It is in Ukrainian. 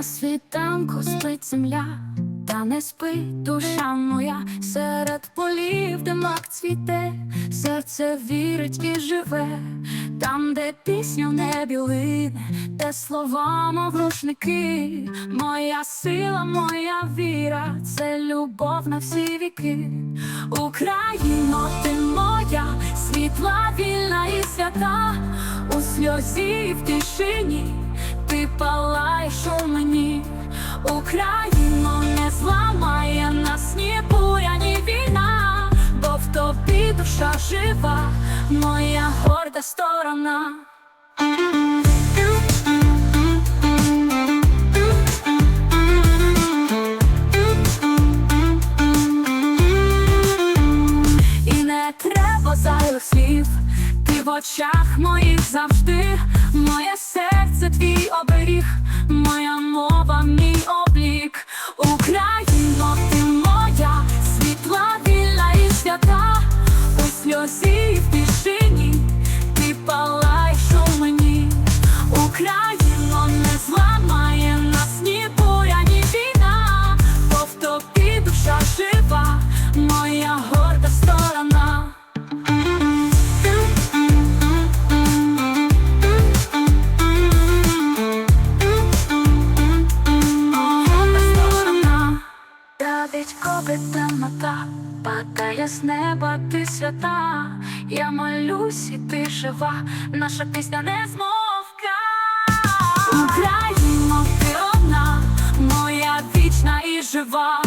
На світанку спить земля, та не спить душа моя серед полів, де мак цвіте, серце вірить і живе, там, де пісня в небі лине, де слова, мов рушники, моя сила, моя віра, це любов на всі віки. Україно, ти моя, світла, вільна і свята, у сльозі в тишині ти палаєш у мені. Україно не зламає нас ні буря, ні війна, бо в тобі душа жива, моя горда сторона. І не треба зайвих слів, ти в очах моїх завжди, моє у сядить кобит темнота, падає з неба ти свята, я молюсь, і ти жива, наша пісня не змовка. Україно, ти одна, моя вічна і жива.